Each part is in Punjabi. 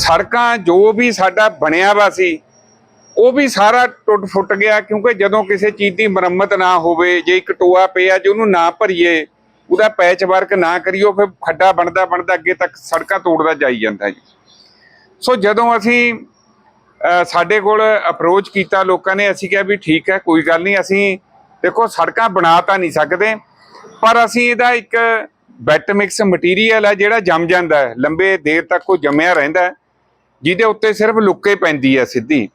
ਸੜਕਾਂ ਜੋ ਵੀ ਸਾਡਾ ਬਣਿਆ ਵਾ ਸੀ, ਉਹ ਵੀ ਸਾਰਾ ਟੁੱਟ ਫੁੱਟ ਗਿਆ ਕਿਉਂਕਿ ਜਦੋਂ ਕਿਸੇ ਚੀਜ਼ ਦੀ ਮੁਰੰਮਤ ਨਾ ਹੋਵੇ, ਜੇ ਇੱਕ ਟੋਆ ਪਿਆ ਜੇ ਉਹਨੂੰ ਨਾ ਭਰੀਏ, ਉਹਦਾ ਪੈਚ ਵਰਕ ਨਾ ਕਰੀਓ ਫਿਰ ਖੱਡਾ ਬਣਦਾ ਬਣਦਾ ਅੱਗੇ ਤੱਕ ਸੜਕਾਂ ਤੋੜਦਾ ਜਾਈ ਜਾਂਦਾ ਜੀ। ਸੋ ਜਦੋਂ ਅਸੀਂ ਸਾਡੇ ਕੋਲ ਅਪਰੋਚ ਕੀਤਾ ਲੋਕਾਂ ਨੇ, ਅਸੀਂ ਕਿਹਾ ਵੀ ਠੀਕ ਹੈ, ਕੋਈ ਗੱਲ ਨਹੀਂ, ਅਸੀਂ ਦੇਖੋ ਸੜਕਾਂ ਬਣਾ ਤਾਂ ਨਹੀਂ ਸਕਦੇ, ਪਰ ਅਸੀਂ ਇਹਦਾ ਇੱਕ ਬੈਟ ਮਿਕਸ ਮਟੀਰੀਅਲ ਹੈ ਜਿਹੜਾ ਜੰਮ ਜਾਂਦਾ ਹੈ, ਲੰਬੇ ਦੇਰ ਤੱਕ ਉਹ ਜੰਮਿਆ ਰਹਿੰਦਾ ਹੈ। ਜਿਹਦੇ ਉੱਤੇ ਸਿਰਫ ਲੁੱਕੇ ਪੈਂਦੀ ਹੈ ਸਿੱਧੀ।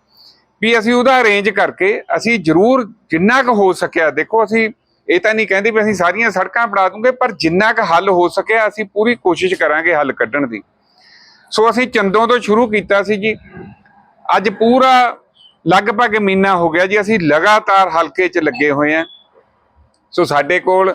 ਵੀ ਅਸੀਂ ਉਹਦਾ ਅਰੇਂਜ ਕਰਕੇ ਅਸੀਂ ਜ਼ਰੂਰ ਜਿੰਨਾ ਕੁ ਹੋ ਸਕਿਆ, ਦੇਖੋ ਅਸੀਂ ਇਹ ਤਾਂ ਨਹੀਂ ਕਹਿੰਦੇ ਵੀ ਅਸੀਂ ਸਾਰੀਆਂ ਸੜਕਾਂ ਬਣਾ ਦੂੰਗੇ, ਪਰ ਜਿੰਨਾ ਕੁ ਹੱਲ ਹੋ ਸਕਿਆ ਅਸੀਂ ਪੂਰੀ ਕੋਸ਼ਿਸ਼ ਕਰਾਂਗੇ ਹੱਲ ਕੱਢਣ ਦੀ। ਸੋ ਅਸੀਂ ਚੰਦੋਂ ਤੋਂ ਸ਼ੁਰੂ ਕੀਤਾ ਸੀ ਜੀ। ਅੱਜ ਪੂਰਾ ਲਗਭਗ ਮਹੀਨਾ ਹੋ ਗਿਆ ਜੀ, ਅਸੀਂ ਲਗਾਤਾਰ ਹਲਕੇ 'ਚ ਲੱਗੇ ਹੋਏ ਆ ਸੋ ਸਾਡੇ ਕੋਲ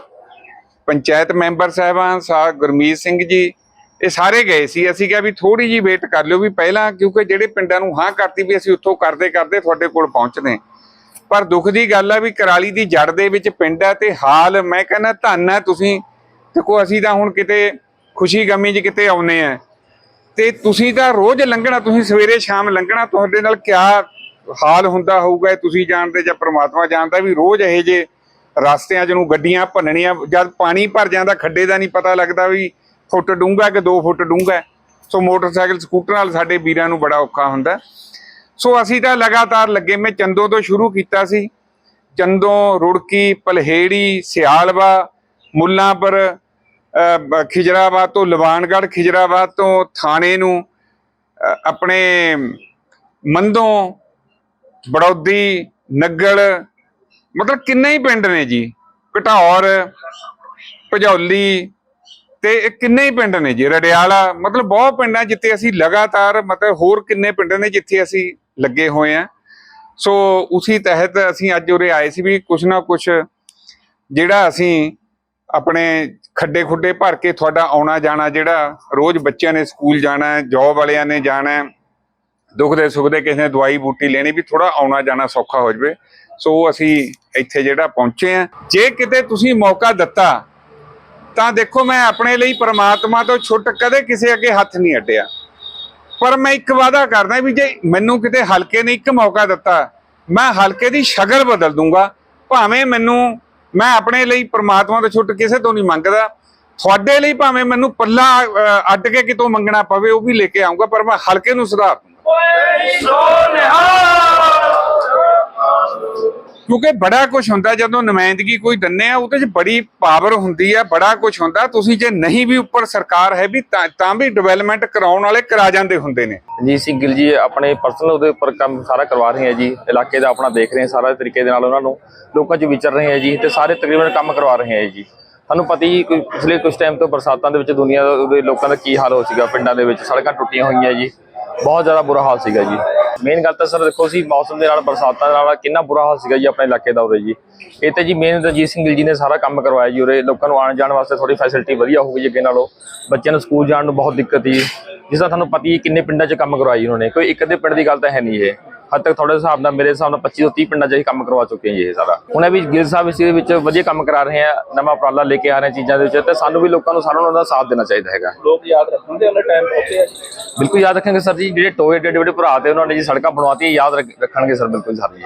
ਪੰਚਾਇਤ ਮੈਂਬਰ ਸਾਹਿਬਾਨ, ਸਾ ਗੁਰਮੀਤ ਸਿੰਘ ਜੀ ਇਹ ਸਾਰੇ ਗਏ ਸੀ। ਅਸੀਂ ਕਿਹਾ ਵੀ ਥੋੜੀ ਜੀ ਵੇਟ ਕਰ ਲਿਓ ਵੀ ਪਹਿਲਾਂ ਕਿਉਂਕਿ ਜਿਹੜੇ ਪਿੰਡਾਂ ਨੂੰ ਹਾਂ ਕਰਤੀ ਵੀ ਅਸੀਂ ਉੱਥੋਂ ਕਰਦੇ ਕਰਦੇ ਤੁਹਾਡੇ ਕੋਲ ਪਹੁੰਚਦੇ ਪਰ ਦੁੱਖ ਦੀ ਗੱਲ ਹੈ ਵੀ ਕਰਾਲੀ ਦੀ ਜੜ ਦੇ ਵਿੱਚ ਪਿੰਡ ਹੈ ਤੇ ਹਾਲ ਮੈਂ ਕਹਿੰਦਾ ਧੰਨ ਹੈ ਤੁਸੀਂ। ਦੇਖੋ ਅਸੀਂ ਤਾਂ ਹੁਣ ਕਿਤੇ ਖੁਸ਼ੀ ਗਮੀ 'ਚ ਕਿਤੇ ਆਉਨੇ ਆ ਤੇ ਤੁਸੀਂ ਤਾਂ ਰੋਜ਼ ਲੰਘਣਾ, ਤੁਸੀਂ ਸਵੇਰੇ ਸ਼ਾਮ ਲੰਘਣਾ, ਤੁਹਾਡੇ ਨਾਲ ਕਿਆ ਹਾਲ ਹੁੰਦਾ ਹੋਊਗਾ ਤੁਸੀਂ ਜਾਣਦੇ ਜਾਂ ਪ੍ਰਮਾਤਮਾ ਜਾਣਦਾ ਵੀ ਰੋਜ਼ ਇਹ ਜੇ ਰਸਤਿਆਂ 'ਚ ਨੂੰ ਗੱਡੀਆਂ ਭੰਨਣੀਆਂ, ਜਦ ਪਾਣੀ ਭਰ ਜਾਂਦਾ, ਖੱਡੇ ਦਾ ਨਹੀਂ ਪਤਾ ਲੱਗਦਾ ਵੀ ਫੁੱਟ ਡੂੰਘਾ ਕਿ 2 ਫੁੱਟ ਡੂੰਘਾ ਸੋ ਮੋਟਰਸਾਈਕਲ, ਸਕੂਟਰ ਨਾਲ ਸਾਡੇ ਵੀਰਾਂ ਨੂੰ ਬੜਾ ਔਖਾ ਹੁੰਦਾ ਸੋ ਅਸੀਂ ਤਾਂ ਲਗਾਤਾਰ ਲੱਗੇ ਮੈਂ ਚੰਦੋ ਤੋਂ ਸ਼ੁਰੂ ਕੀਤਾ ਸੀ। ਚੰਦੋ, ਰੁੜਕੀ, ਪਲਹੇੜੀ, ਸਿਆਲਵਾ, ਮੁੱਲਾਂਪੁਰ ਖਿਜਰਾਬਾਦ ਤੋਂ ਲਵਾਨਗੜ ਖਿਜਰਾਬਾਦ ਤੋਂ ਥਾਣੇ ਨੂੰ ਆਪਣੇ ਮੰਦੋਂ, ਬੜੌਦੀ ਨੱਗਲ ਮਤਲਬ ਕਿੰਨੇ ਹੀ ਪਿੰਡ ਨੇ ਜੀ? ਘਟੌਰ ਭਜੌਲੀ ਤੇ ਇਹ ਕਿੰਨੇ ਹੀ ਪਿੰਡ ਨੇ ਜੀ? ਰੜਿਆਲਾ, ਮਤਲਬ ਬਹੁਤ ਪਿੰਡ ਪਿੰਡਾਂ ਜਿੱਥੇ ਅਸੀਂ ਲਗਾਤਾਰ ਮਤਲਬ ਹੋਰ ਕਿੰਨੇ ਪਿੰਡ ਨੇ ਜਿੱਥੇ ਅਸੀਂ ਲੱਗੇ ਹੋਏ ਆ। ਸੋ ਉਸੇ ਤਹਿਤ ਅਸੀਂ ਅੱਜ ਉਰੇ ਆਏ ਸੀ ਵੀ ਕੁਛ ਨਾ ਕੁਛ ਜਿਹੜਾ ਅਸੀਂ ਆਪਣੇ ਖੱਡੇ ਖੁੱਡੇ ਭਰ ਕੇ ਤੁਹਾਡਾ ਆਉਣਾ ਜਾਣਾ ਜਿਹੜਾ ਰੋਜ਼ ਬੱਚਿਆਂ ਨੇ ਸਕੂਲ ਜਾਣਾ ਹੈ ਜੌਬ ਵਾਲਿਆਂ ਨੇ ਜਾਣਾ, ਦੁੱਖ ਦੇ ਸੁੱਖ ਦੇ ਕਿਸੇ ਨੇ ਦਵਾਈ ਬੂਟੀ ਲੈਣੀ, ਵੀ ਥੋੜਾ ਆਉਣਾ ਜਾਣਾ ਸੌਖਾ ਹੋ ਜਵੇ। ਸੋ ਅਸੀਂ ਇੱਥੇ ਜਿਹੜਾ ਪਹੁੰਚੇ ਆ। ਜੇ ਕਿਤੇ ਤੁਸੀਂ ਮੌਕਾ ਦਿੱਤਾ ਤਾਂ ਦੇਖੋ ਮੈਂ ਆਪਣੇ ਲਈ ਪ੍ਰਮਾਤਮਾ ਤੋਂ ਛੁੱਟ ਕਦੇ ਕਿਸੇ ਅੱਗੇ ਹੱਥ ਨਹੀਂ ਅੱਡਿਆ। ਪਰ ਮੈਂ ਇੱਕ ਵਾਅਦਾ ਕਰਦਾ ਵੀ ਜੇ ਮੈਨੂੰ ਕਿਤੇ ਹਲਕੇ ਨੇ ਇੱਕ ਮੌਕਾ ਦਿੱਤਾ, ਮੈਂ ਹਲਕੇ ਦੀ ਸ਼ਕਲ ਬਦਲ ਦੂੰਗਾ। ਭਾਵੇਂ ਮੈਨੂੰ, ਮੈਂ ਆਪਣੇ ਲਈ ਪ੍ਰਮਾਤਮਾ ਤੋਂ ਛੁੱਟ ਕਿਸੇ ਤੋਂ ਨਹੀਂ ਮੰਗਦਾ। ਤੁਹਾਡੇ ਲਈ ਭਾਵੇਂ ਮੈਨੂੰ ਪੱਲਾ ਅੱਡ ਕੇ ਕਿਤੋਂ ਮੰਗਣਾ ਪਵੇ, ਉਹ ਵੀ ਲੈ ਕੇ ਆਉਂਗਾ, ਪਰ ਮੈਂ ਹਲਕੇ ਨੂੰ ਸੁਧਾਰ ਦੂੰਗਾ। ਕਿਉਂਕਿ ਬੜਾ ਕੁਝ ਹੁੰਦਾ ਜਦੋਂ ਨੁਮਾਇੰਦਗੀ ਕੋਈ ਦੰਨੇ ਆ, ਉਹਦੇ 'ਚ ਬੜੀ ਪਾਵਰ ਹੁੰਦੀ ਆ, ਬੜਾ ਕੁਝ ਹੁੰਦਾ। ਤੁਸੀਂ ਜੇ ਨਹੀਂ ਵੀ ਉੱਪਰ ਸਰਕਾਰ ਹੈ ਵੀ ਤਾਂ ਵੀ ਡਿਵੈਲਪਮੈਂਟ ਕਰਾਉਣ ਵਾਲੇ ਕਰਾ ਜਾਂਦੇ ਹੁੰਦੇ ਨੇ। ਰਣਜੀਤ ਸਿੰਘ ਗਿੱਲ ਜੀ, ਆਪਣੇ ਪਰਸਨਲ ਉਹਦੇ ਉੱਪਰ ਕੰਮ ਸਾਰਾ ਕਰਵਾ ਰਹੇ ਹੈ ਜੀ। ਇਲਾਕੇ ਦਾ ਆਪਣਾ ਦੇਖ ਰਹੇ ਹੈ ਸਾਰਾ ਤਰੀਕੇ ਦੇ ਨਾਲ ਉਹਨਾਂ ਨੂੰ। ਲੋਕਾਂ 'ਚ ਵਿਚਰ ਰਹੇ ਹੈ ਜੀ ਤੇ ਸਾਰੇ ਤਕਰੀਬਨ ਕੰਮ ਕਰਵਾ ਰਹੇ ਹੈ ਜੀ। ਤੁਹਾਨੂੰ ਪਤਾ ਹੀ ਕੋਈ ਪਿਛਲੇ ਕੁਝ ਟਾਈਮ ਤੋਂ ਬਰਸਾਤਾਂ ਦੇ ਵਿੱਚ ਦੁਨੀਆ ਦੇ ਲੋਕਾਂ ਦਾ ਕੀ ਹਾਲ ਹੋ ਸੀਗਾ, ਪਿੰਡਾਂ ਦੇ ਵਿੱਚ ਸੜਕਾਂ ਟੁੱਟੀਆਂ ਹੋਈਆਂ ਜੀ। ਬਹੁਤ ਜ਼ਿਆਦਾ ਬੁਰਾ ਹਾਲ ਸੀਗਾ ਜੀ। ਮੇਨ ਗੱਲ ਤਾਂ ਸਰ ਦੇਖੋ ਸੀ ਮੌਸਮ ਦੇ ਨਾਲ, ਬਰਸਾਤਾਂ ਦੇ ਨਾਲ ਕਿੰਨਾ ਬੁਰਾ ਹਾਲ ਸੀਗਾ ਜੀ ਆਪਣੇ ਇਲਾਕੇ ਦਾ ਉਰੇ ਜੀ। ਇਹ ਤੇ ਜੀ ਮੇਨ ਰਣਜੀਤ ਸਿੰਘ ਗਿੱਲ ਜੀ ਨੇ ਸਾਰਾ ਕੰਮ ਕਰਵਾਇਆ ਜੀ ਉਰੇ। ਲੋਕਾਂ ਨੂੰ ਆਉਣ ਜਾਣ ਵਾਸਤੇ ਥੋੜੀ ਫੈਸਿਲਿਟੀ ਵਧੀਆ ਹੋ ਗਈ ਅੱਗੇ ਨਾਲੋਂ। ਬੱਚਿਆਂ ਨੂੰ ਸਕੂਲ ਜਾਣ ਨੂੰ ਬਹੁਤ ਦਿੱਕਤ ਸੀ ਜਿਸ ਦਾ ਤੁਹਾਨੂੰ ਪਤਾ ਹੀ ਕਿੰਨੇ ਪਿੰਡਾਂ 'ਚ ਕੰਮ ਕਰਵਾਈ ਉਹਨਾਂ ਨੇ। ਕੋਈ ਇੱਕ ਅੱਧੇ ਪਿੰਡ ਦੀ ਗੱਲ ਤਾਂ ਹੈ ਨਹੀਂ ਇਹ। ਹੱਦ ਤੱਕ ਤੁਹਾਡੇ ਹਿਸਾਬ ਨਾਲ ਮੇਰੇ ਹਿਸਾਬ ਨਾਲ 25 ਤੋਂ 30 ਪਿੰਡਾਂ 'ਚ ਕੰਮ ਕਰਵਾ ਚੁੱਕੇ ਹਾਂ ਜੀ ਇਹ ਸਾਰਾ। ਹੁਣ ਇਹ ਵੀ ਗਿੱਲ ਸਾਹਿਬ ਇਸ ਦੇ ਵਿੱਚ ਵਧੀਆ ਕੰਮ ਕਰਾ ਰਹੇ ਆ ਨਵਾਂ ਉਪਰਾਲਾ ਲੈ ਕੇ ਆ ਰਹੇ ਚੀਜ਼ਾਂ ਦੇ ਵਿੱਚ ਤੇ ਸਾਨੂੰ ਵੀ ਲੋਕਾਂ ਨੂੰ ਸਾਰਿਆਂ ਨੂੰ ਉਹਦਾ ਸਾਥ ਦੇਣਾ ਚਾਹੀਦਾ ਹੈਗਾ। ਲੋਕ ਯਾਦ ਰੱਖਣਗੇ ਉਹਨਾਂ ਟਾਈਮ ਪਹੁੰਚਿਆ ਜੀ। ਬਿਲਕੁਲ ਯਾਦ ਰੱਖਾਂਗੇ ਸਰ ਜੀ ਜਿਹੜੇ ਟੋਏ ਏਡੇ ਭਰਾ ਤੇ ਉਹਨਾਂ ਨੇ ਜੀ ਸੜਕਾਂ ਬਣਵਾਤੀ ਯਾਦ ਰੱਖ- ਰੱਖਣਗੇ ਸਰ ਬਿਲਕੁਲ ਸਰ ਜੀ।